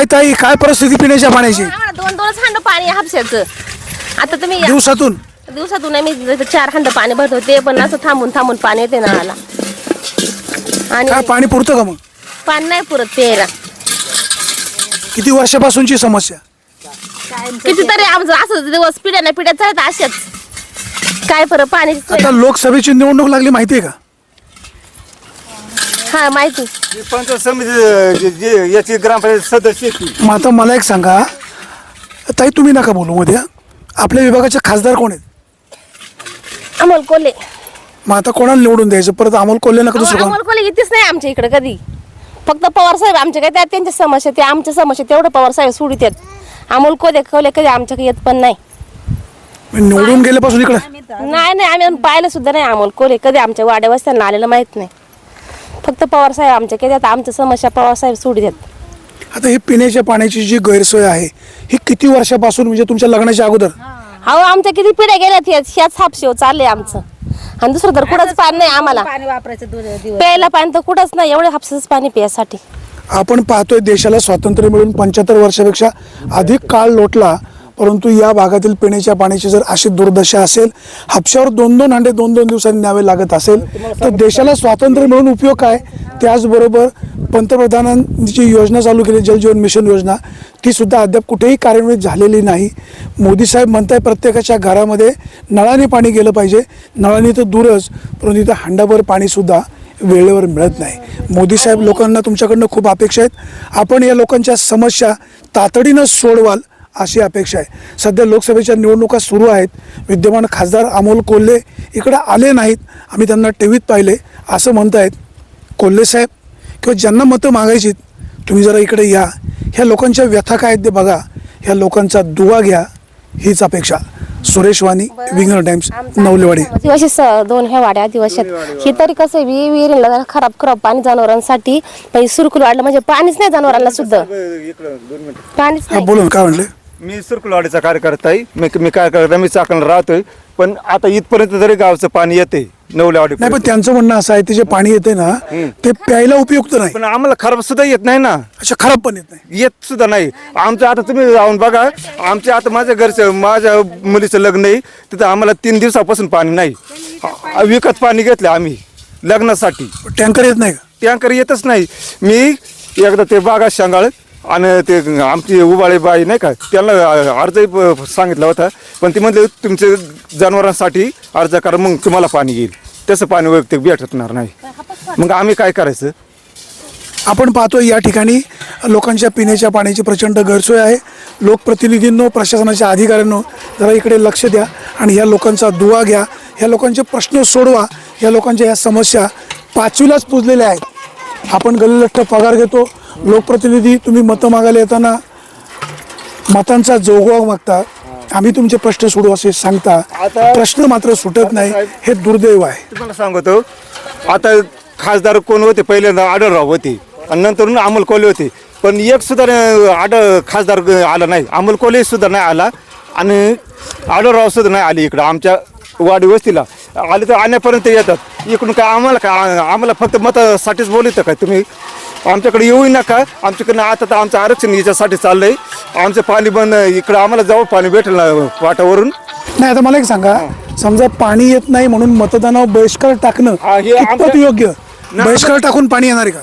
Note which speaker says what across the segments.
Speaker 1: काय ताई काय परिस्थिती पिण्याच्या पाण्याची?
Speaker 2: आम्हाला दोन दोनच हंड पाणी आहे हापशाचं. आता तुम्ही या-
Speaker 1: दिवसातून?
Speaker 2: दिवसातून आम्ही चार हंड पाणी भरतो ते पण असं थांबून थांबून पाणी येते नळाला आणि
Speaker 1: काय पाणी पुरतं का मग?
Speaker 2: पाणी नाही पुरत प्यायला.
Speaker 1: किती वर्षापासूनची समस्या?
Speaker 2: कितीतरी आमचं असं दिवस पिढ्या नाही पिढ्या चालत असेच काय बरं पाणी
Speaker 1: आता लोकसभेची निवडणूक लागली माहिती आहे का?
Speaker 2: हा माहिती.
Speaker 3: ही पंचायत समिती जे- जे- याची ग्रामपंचायत सदस्य आहे ती.
Speaker 1: मग आता मला एक सांगा ताई तुम्ही नका बोलू मध्ये. हा. आपल्या विभागाचे खासदार कोण आहेत?
Speaker 2: अमोल कोल्हे.
Speaker 1: मग आता कोणाला निवडून द्यायचं? परत अमोल कोल्हे नका दुसरं कोण
Speaker 2: अमोल कोल्हे येतेच नाही आमच्या इकडे कधी. फक्त पवार साहेब आमच्या काय त्या त्यांच्या समस्या ते आमच्या समस्या तेवढं पवार साहेब सोडित आहेत अमोल कोल्हे कोल्हे कधी आमच्याकडे येत पण नाही.
Speaker 1: मग निवडून गेल्यापासून इकडे.
Speaker 2: नाही नाही आम्ही अजून पाहिलं सुद्धा नाही अमोल कोल्हे. कधी आमच्या वाड्या वस्त्यांना आलेलं माहीत नाही. फक्त पवार साहेब आमच्या कधी आता आमच्या समस्या पवार साहेब सोडित आहेत
Speaker 1: आता ही पिण्याच्या पाण्याची जी गैरसोय आहे ही किती वर्षापासून म्हणजे तुमच्या लग्नाच्या अगोदर?
Speaker 2: अहो आमच्या किती पिढ्या गेल्यात ह्याच ह्याच हापशेव चालले आमचं. आणि दुसरं तर कुठंच पाणी नाही आम्हाला.
Speaker 4: पाणी वापरायचं दोन दिवस.
Speaker 2: प्यायला पाणी तर कुठंच नाही. एवढे हापसाच पाणी प्यायसाठी.
Speaker 1: आपण पाहतोय देशाला स्वातंत्र्य मिळून पंच्याहत्तर वर्षापेक्षा अधिक काळ लोटला परंतु या भागातील पिण्याच्या पाण्याची जर अशी दुर्दशा असेल हापशावर दोन दोन हंडे दोन दोन दिवसांनी न्यावे लागत असेल तर देशाला स्वातंत्र्य मिळून उपयोग काय? त्याचबरोबर पंतप्रधानांनी जी योजना चालू केली जलजीवन मिशन योजना ती सुद्धा अद्याप कुठेही कार्यान्वित झालेली नाही. मोदी साहेब म्हणताय प्रत्येकाच्या घरामध्ये नळाने पाणी गेलं पाहिजे. नळाने तर दूरच परंतु इथं हंडाभर पाणीसुद्धा वेळेवर मिळत नाही. मोदी साहेब लोकांना तुमच्याकडनं खूप अपेक्षा आहेत. आपण या लोकांच्या समस्या तातडीनं सोडवाल. अशी अपेक्षा आहे. सध्या लोकसभेच्या निवडणुका सुरू आहेत. विद्यमान खासदार अमोल कोल्हे इकडे आले नाहीत. आम्ही त्यांना टीव्हीत पाहिले. असं म्हणतायत. कोल्हे साहेब किंवा ज्यांना मतं मागायची तुम्ही जरा इकडे या. ह्या लोकांच्या व्यथा काय आहेत ते बघा. ह्या लोकांचा दुवा घ्या. हीच अपेक्षा. सुरेश वाणी विंगर टाइम्स नवलेवाडी.
Speaker 2: आदिवासी स- दोन ह्या वाड्या आदिवासी आहेत. ही तरी कसं आहे, विहीर विहिरीला खराब खराब पाणी जनावरांसाठी पण सुरकुल वाढलं म्हणजे पाणीच नाही जनावरांना सुद्धा.
Speaker 3: इकडं दोन मिनिटं.
Speaker 2: पाणीच नाही.
Speaker 1: बोलून काय म्हणले?
Speaker 3: मी सुरकुलवाडीचा कार्यकर्ता आहे मी मी काय करता मी चाकण राहतोय. पण आता इथपर्यंत जरी गावचं पाणी येते नवलेवाडी
Speaker 1: नाही पण त्यांचं म्हणणं असं आहे ते जे पाणी येते ना ते प्यायला उपयुक्त नाही.
Speaker 3: पण आम्हाला खराब सुद्धा येत नाही ना.
Speaker 1: अशा खराब पण येत नाही.
Speaker 3: येत सुद्धा नाही. आमचं आता तुम्ही जाऊन बघा आमच्या आता माझ्या घरचं माझ्या मुलीचं लग्न आहे. तिथं आम्हाला तीन दिवसापासून पाणी नाही. आ- विकत पाणी घेतलं आम्ही लग्नासाठी.
Speaker 1: टँकर येत नाही का?
Speaker 3: टँकर येतच नाही. मी एकदा ते बागा शांगाळ आणि ते आमची उबाळे बाई नाही का त्यांना अर्जही सांगितला होता. पण ते म्हणजे तुमचे जनावरांसाठी अर्ज करा मग तुम्हाला पाणी येईल. तसं पाणी वैयक्तिक भेटणार नाही. मग आम्ही काय करायचं?
Speaker 1: आपण पाहतो या ठिकाणी लोकांच्या पिण्याच्या पाण्याची प्रचंड गैरसोय आहे. लोकप्रतिनिधींनो प्रशासनाच्या अधिकाऱ्यांनो जरा इकडे लक्ष द्या आणि ह्या लोकांचा दुवा घ्या. ह्या लोकांचे प्रश्न सोडवा. या लोकांच्या ह्या समस्या पाचवीलाच पुजलेल्या आहेत. आपण गलिलठ्ठ पगार घेतो. लोकप्रतिनिधी तुम्ही मतं मागायला येताना मतांचा जोगवा मागता. आम्ही तुमचे प्रश्न सोडू असे सांगता.
Speaker 3: आता-
Speaker 1: प्रश्न मात्र सुटत नाही. हे दुर्दैव आहे.
Speaker 3: तुम्हाला सांगतो आता खासदार कोण होते? पहिल्यांदा आढळराव होते. आणि नंतर अमोल कोल्हे होते. पण एक सुद्धा आढ खासदार आला नाही. अमोल कोल्हे सुद्धा नाही आला. आणि आढळराव सुद्धा नाही आले इकडं आमच्या वाडी वस्तीला. आले तर आणण्यापर्यंत येतात. इकडून काय आम्हाला काय आम्हाला फक्त मतासाठीच बोलतं काय तुम्ही? आमच्याकडे येऊ नका. आमच्याकडनं आता तर आमचं आरक्षण याच्यासाठी चाललंय. आमचं पाणी बंद इकडं आम्हाला जाऊ पाणी भेटेल ना वाटावरून.
Speaker 1: नाही आता मला एक सांगा. समजा पाणी येत नाही म्हणून मतदानावर बहिष्कार टाकणं
Speaker 3: हा, हे
Speaker 1: कितपत
Speaker 3: आमच्या-
Speaker 1: योग्य? बहिष्कार टाकून पाणी येणार आहे का?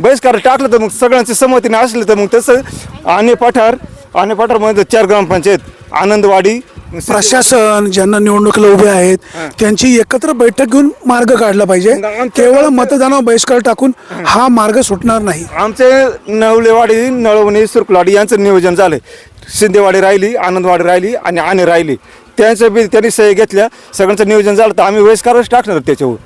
Speaker 3: बहिष्कार टाकलं तर मग सगळ्यांची संमतीने असलं तर मग तसं. आणे पठार आणे पठारमध्ये चार ग्रामपंचायत आनंदवाडी
Speaker 1: प्रशासन ज्यांना निवडणुकीला उभे आहेत त्यांची एकत्र बैठक घेऊन मार्ग काढला पाहिजे. केवळ मतदानावर बहिष्कार टाकून हा. मार्ग सुटणार नाही.
Speaker 3: आमचे नवलेवाडी नळवणी सुरकुलवाडी यांचं नियोजन झालंय. शिंदेवाडी राहिली आनंदवाडी राहिली आणि आणे राहिली. त्यांचं बी त्यांनी सही घेतल्या. सगळ्यांचं नियोजन झालं तर आम्ही बहिष्कारच टाकणार त्याच्यावर.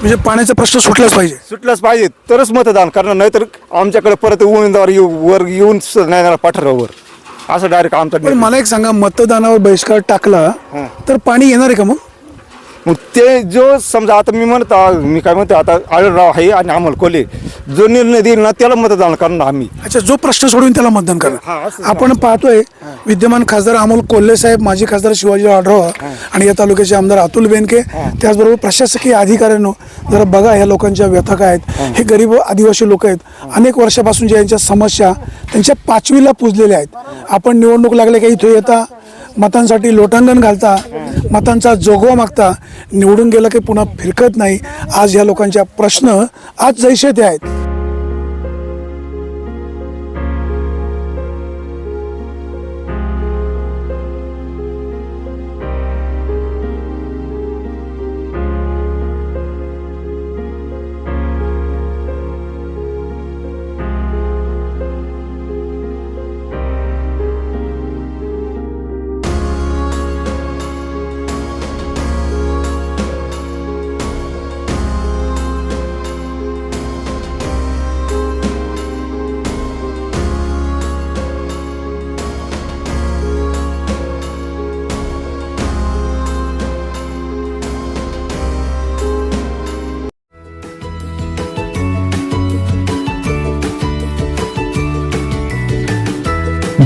Speaker 1: म्हणजे पाण्याचा प्रश्न सुटलाच पाहिजे.
Speaker 3: सुटलाच पाहिजे. तरच मतदान करणार नाही तर आमच्याकडे परत उमेदवार येऊ वर येऊन सुद्धा नाही येणार पठारावर. असं डायरेक्ट आमचा
Speaker 1: पण मला एक सांगा मतदानावर बहिष्कार टाकला तर पाणी येणार आहे का मग?
Speaker 3: मग ते जो समजा आता मी म्हणतो मी काय म्हणतो आता आढळराव आहे आणि अमोल कोले जो निर्णय देईल ना त्याला मतदान करणार आम्ही.
Speaker 1: अच्छा जो प्रश्न सोडून त्याला मतदान करा
Speaker 3: असं
Speaker 1: आपण पाहतोय विद्यमान खासदार अमोल कोल्हे साहेब माजी खासदार शिवाजी आढराव आणि या तालुक्याचे आमदार अतुल बेनके त्याचबरोबर प्रशासकीय अधिकाऱ्यांनो जरा बघा या लोकांच्या व्यथा काय आहेत हे गरीब आदिवासी लोक आहेत. अनेक वर्षापासून ज्या यांच्या समस्या त्यांच्या पाचवीला पुजलेल्या आहेत. आपण निवडणूक लागल्या का इथे येता मतांसाठी लोटांगण घालता मतांचा जोगवा मागता निवडून गेलं की पुन्हा फिरकत नाही. आज या लोकांच्या प्रश्न आज जैसे ते आहेत.